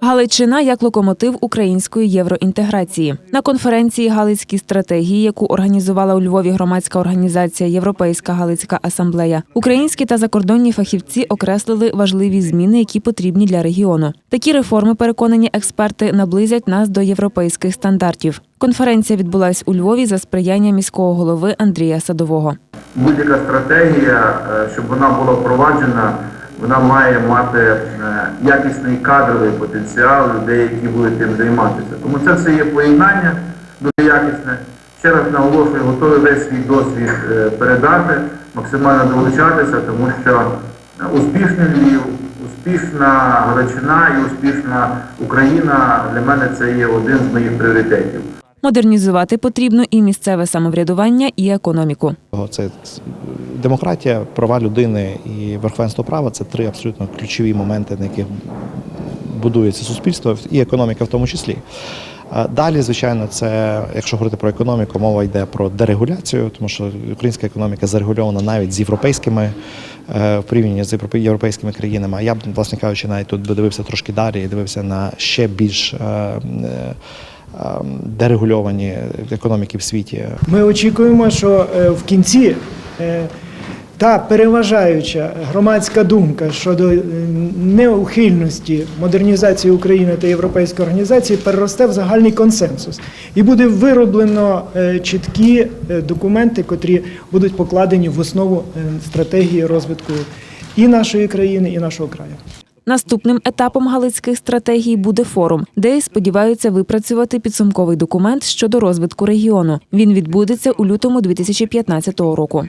Галичина як локомотив української євроінтеграції на конференції Галицькі стратегії, яку організувала у Львові громадська організація Європейська Галицька асамблея. Українські та закордонні фахівці окреслили важливі зміни, які потрібні для регіону. Такі реформи, переконані експерти, наблизять нас до європейських стандартів. Конференція відбулась у Львові за сприяння міського голови Андрія Садового. будь-яка стратегія, е, щоб вона була впроваджена, вона має мати е, якісний кадровий потенціал людей, які будуть тим займатися. Тому це все є поєднання дуже якісне. Ще раз наголошую, готовий весь свій досвід е, передати, максимально долучатися, тому що е, успішний Львів, успішна Галичина і успішна Україна для мене це є один з моїх пріоритетів. Модернізувати потрібно і місцеве самоврядування, і економіку. Це демократія, права людини і верховенство права це три абсолютно ключові моменти, на яких будується суспільство і економіка в тому числі. Далі, звичайно, це якщо говорити про економіку, мова йде про дерегуляцію, тому що українська економіка зарегульована навіть з європейськими е, в порівнянні з європейськими країнами. А я б, власне кажучи, навіть тут би дивився трошки далі і дивився на ще більш е, е, дерегульовані економіки в світі. Ми очікуємо, що е, в кінці е, та переважаюча громадська думка щодо е, неухильності модернізації України та європейської організації переросте в загальний консенсус, і буде вироблено чіткі документи, котрі будуть покладені в основу стратегії розвитку і нашої країни, і нашого краю. Наступним етапом галицьких стратегій буде форум, де сподіваються випрацювати підсумковий документ щодо розвитку регіону. Він відбудеться у лютому 2015 року.